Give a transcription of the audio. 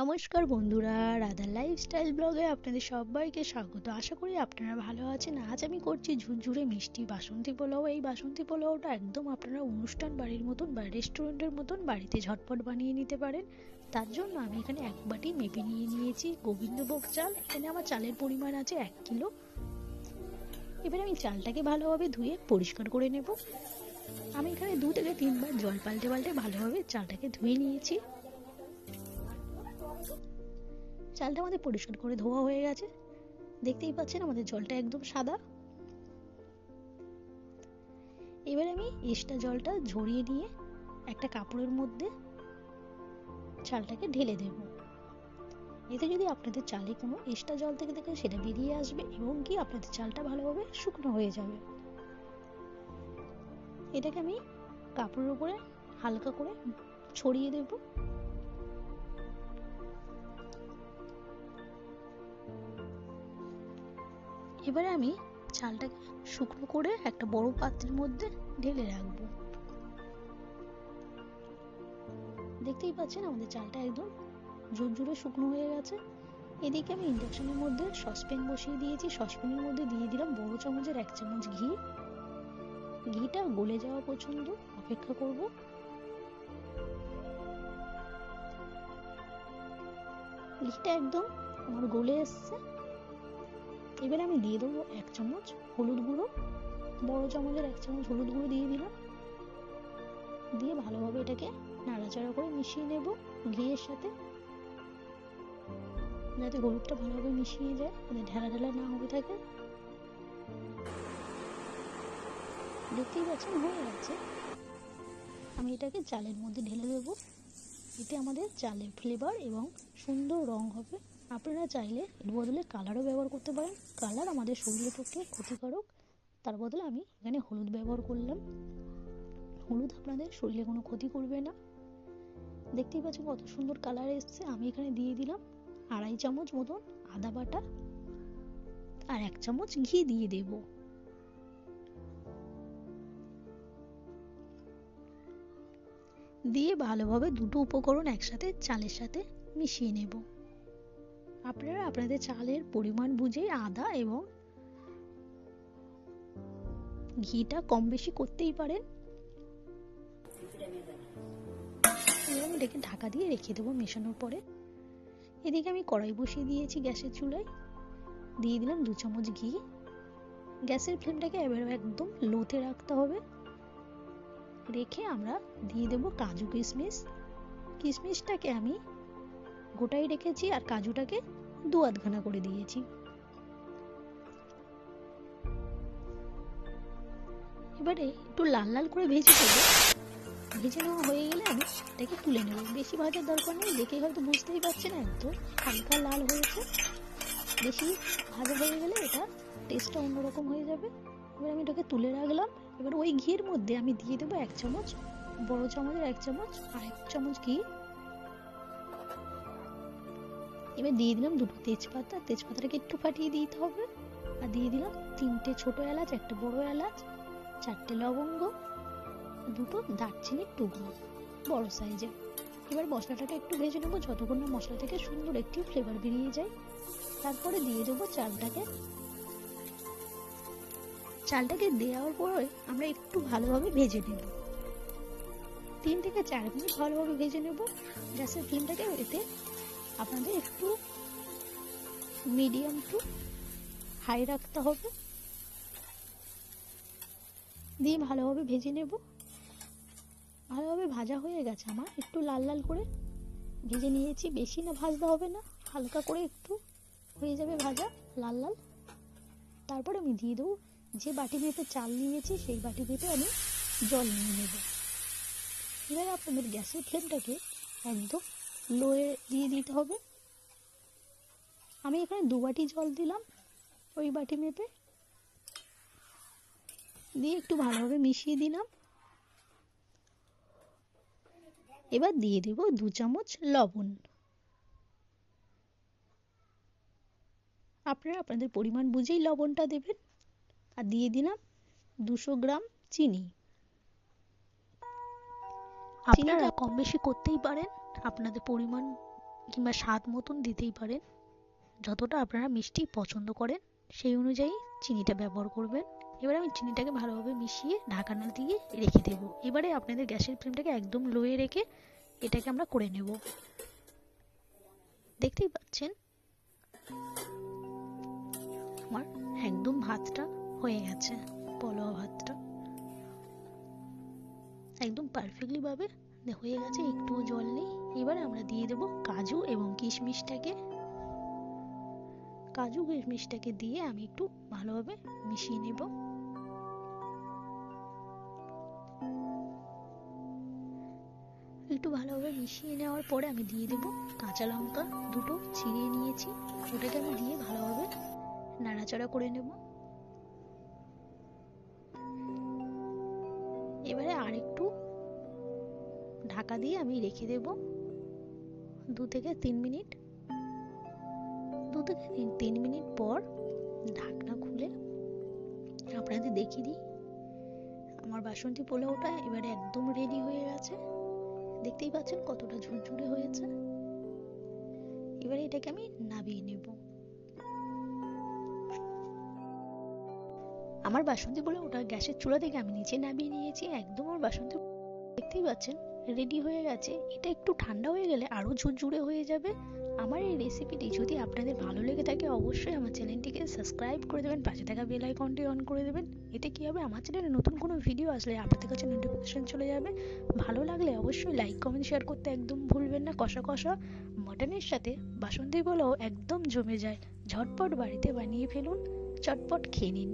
নমস্কার বন্ধুরা রাধা লাইফস্টাইল ব্লগে আপনাদের সবাইকে স্বাগত। আশা করি আপনারা ভালো আছেন। আজ আমি করছি ঝুরঝুরে মিষ্টি বাসন্তী পোলাও। এই বাসন্তী পোলাওটা একদম আপনারা অনুষ্ঠান বাড়ির মতন বা রেস্টুরেন্টের মতন বাড়িতে ঝটপট বানিয়ে নিতে পারেন। তার জন্য আমি এখানে এক বাটি মেপে নিয়ে নিয়েছি গোবিন্দভোগ চাল। এখানে আমার চালের পরিমাণ আছে এক কিলো। এবার আমি চালটাকে ভালোভাবে ধুয়ে পরিষ্কার করে নেব। আমি এখানে দু থেকে তিনবার জল পাল্টে পাল্টে ভালোভাবে চালটাকে ধুয়ে নিয়েছি। চালটা আমাদের পরিষ্কার করে ধোয়া হয়ে গেছে। দেখতেই পাচ্ছেন আমাদের জলটা একদম সাদা। এবার আমি এক্সট্রা জলটা ঝরিয়ে নিয়ে একটা কাপড়ের মধ্যে চালটাকে ঢেলে দেব। এতে যদি আপনাদের চালে কোনো এক্সট্রা জল থেকে থাকে, সেটা বেরিয়ে আসবে এবং কি আপনাদের চালটা ভালোভাবে শুকনো হয়ে যাবে। এটাকে আমি কাপড়ের উপরে হালকা করে ছড়িয়ে দেবো। এবারে আমি চালটাকে শুকনো করে একটা বড় পাত্রের মধ্যে ঢেলে রাখব। দেখতেই পাচ্ছেন আমাদের চালটা একদম জোরজোরে শুকনো হয়ে গেছে। এদিকে আমি ইন্ডাকশনের মধ্যে সসপ্যান বসিয়ে দিয়েছি। সসপ্যানের মধ্যে দিয়ে দিলাম বড় চামচের এক চামচ ঘি। ঘিটা গলে যাওয়া পর্যন্ত অপেক্ষা করব। ঘিটা একদম আমার গলে এসছে। এবার আমি দিয়ে দেবো এক চামচ হলুদ গুঁড়ো, বড় চামচের এক চামচ হলুদ গুঁড়ো দিয়ে দিলাম। দিয়ে ভালোভাবে এটাকে নাড়াচাড়া করে মিশিয়ে নেব ঘিয়ের সাথে। যাতে হলুদটা ভালোভাবে মিশিয়ে যায় মানে ঢেলা ঢেলা না হয়ে থাকে। দেখতেই পাচ্ছেন, হয়ে গেছে। আমি এটাকে চালের মধ্যে ঢেলে দেবো। এতে আমাদের চালের ফ্লেভার এবং সুন্দর রং হবে। আপনারা চাইলে এর বদলে কালারও ব্যবহার করতে পারেন। কালার আমাদের শরীরের পক্ষে ক্ষতিকারক। তার বদলে আমি এখানে হলুদ ব্যবহার করলাম। হলুদ আপনাদের শরীরে কোনো ক্ষতি করবে না। দেখতেই পাচ্ছেন কত সুন্দর কালার এসছে। আমি এখানে দিয়ে দিলাম আড়াই চামচ মতন আদা বাটা আর এক চামচ ঘি দিয়ে দেব। দিয়ে ভালোভাবে দুটো উপকরণ একসাথে চালের সাথে মিশিয়ে নেব। আপনারা আপনাদের চালের পরিমাণ বুঝে আদা এবং ঘিটা কম বেশি করতেই পারেন। আমি এটাকে ঢাকা দিয়ে রেখে দেবো মেশানোর পরে। এদিকে আমি কড়াই বসিয়ে দিয়েছি গ্যাসের চুলায়। দিয়ে দিলাম দু চামচ ঘি। গ্যাসের ফ্লেমটাকে এবার একদম লোতে রাখতে হবে। রেখে আমরা দিয়ে দেবো কাজু কিশমিশ। কিশমিশটাকে আমি গোটাই রেখেছি আর কাজুটাকে দু আধখানা করে দিয়েছি। এবারে একটু লাল লাল করে ভেজে নেব। ভেজে নেওয়া হয়ে গেলে আমি এটাকে তুলে নেব। বেশি ভাজার দরকার নেই দেখে হয়তো বুঝতেই পারছেন একদম হালকা লাল হয়েছে। বেশি ভাজা হয়ে গেলে এটা টেস্টটা অন্যরকম হয়ে যাবে। এবার আমি এটাকে তুলে রাখলাম। এবার ওই ঘিয়ের মধ্যে আমি দিয়ে দেবো এক চামচ, বড় চামচের এক চামচ আর এক চামচ ঘি। এবার দিয়ে দিলাম দুটো তেজপাতা। তেজপাতাটাকে একটু ফাটিয়ে দিতে হবে। আর দিয়ে দিলাম তিনটে ছোট এলাচ, একটা বড় এলাচ, চারটে লবঙ্গ, দুটো দারচিনির টুকরো, বড় সাইজের। এবার মশলাটাকে একটু ভেজে নেব, যতক্ষণ না মশলা থেকে সুন্দর একটি ফ্লেভার বেরিয়ে যায়। তারপরে দিয়ে দেবো চালটাকে। চালটাকে দেওয়ার পরে আমরা একটু ভালোভাবে ভেজে নেব। তিন থেকে চার মিনিট ভালোভাবে ভেজে নেব। গ্যাসের ফ্লেমটাকে এতে আপনাদের একটু মিডিয়াম টু হাই রাখতে হবে। দিয়ে ভালোভাবে ভেজে নেব। ভালোভাবে ভাজা হয়ে গেছে আমার। একটু লাল লাল করে ভেজে নিয়েছি। বেশি না ভাজতে হবে না। হালকা করে একটু হয়ে যাবে ভাজা লাল লাল। তারপরে আমি দিয়ে দেবো যে বাটি মেপে চাল নিয়েছি, সেই বাটি মেপে আমি জল নিয়ে নেব। এবার আপনাদের গ্যাসের ফ্লেমটাকে একদম লোয়ে দিয়ে দিতে হবে। আমি এখানে দু বাটি জল দিলাম ওই বাটি মেপে। দিয়ে একটু ভালোভাবে মিশিয়ে দিলাম। এবার দিয়ে দেব দু চামচ লবণ। আপনারা আপনাদের পরিমাণ বুঝেই লবণটা দেবেন। আর দিয়ে দিলাম দুশো গ্রাম চিনি। আপনারা কম বেশি করতেই পারেন আপনাদের পরিমাণ কিংবা স্বাদ মতন দিতেই পারেন। যতটা আপনারা মিষ্টি পছন্দ করেন সেই অনুযায়ী চিনিটা ব্যবহার করবেন। এবারে আমি চিনিটাকে ভালোভাবে মিশিয়ে ঢাকানা দিয়ে রেখে দেব। এবারে আপনাদের গ্যাসের ফ্লেমটাকে একদম লোয়ে রেখে এটাকে আমরা করে নেব। দেখতেই পাচ্ছেন? আমার একদম ভাতটা হয়ে গেছে পলোয়া ভাতটা। একদম পারফেক্টলি ভাবে। হয়ে গেছে, একটুও জল নেই। এবারে আমরা দিয়ে দেব কাজু এবং কিশমিশটাকে। কাজু, কিশমিশটাকে দিয়ে আমি একটু ভালোভাবে মিশিয়ে নেব। একটু ভালোভাবে মিশিয়ে নেওয়ার পরে আমি দিয়ে দেব কাঁচা লঙ্কা। দুটো ছিঁড়িয়ে নিয়েছি। ওটাকে আমি দিয়ে ভালোভাবে নাড়াচাড়া করে নেব। এবারে আরেকটু ঢাকা দিয়ে আমি রেখে দেব দু থেকে তিন মিনিট। দু থেকে তিন মিনিট পর ঢাকনা খুলে আপনাদের দেখিয়ে দিই। আমার বাসন্তী পোলাওটা এবারে একদম রেডি হয়ে গেছে। দেখতেই পাচ্ছেন কতটা ঝুরঝুরে হয়েছে। এবারে এটাকে আমি নাবিয়ে নেব। আমার বাসন্তী বলে ওটা গ্যাসের চুলা থেকে আমি নিচে নামিয়ে নিয়েছি, একদম আমার বাসন্তী দেখতেই পাচ্ছেন রেডি হয়ে গেছে। এটা একটু ঠান্ডা হয়ে গেলে আরও ঝুরঝুরে হয়ে যাবে। আমার এই রেসিপিটি যদি আপনাদের ভালো লেগে থাকে, অবশ্যই আমার চ্যানেলটিকে সাবস্ক্রাইব করে দেবেন, পাশে থাকা বেল আইকনটি অন করে দেবেন। এতে কী হবে? আমার চ্যানেলে নতুন কোনো ভিডিও আসলে আপনাদের কাছে নোটিফিকেশন চলে যাবে। ভালো লাগলে অবশ্যই লাইক কমেন্ট শেয়ার করতে একদম ভুলবেন না, কষা কষা। মটনের সাথে বাসন্তী পোলাও একদম জমে যায়। ঝটপট বাড়িতে বানিয়ে ফেলুন, চটপট খেয়ে নিন।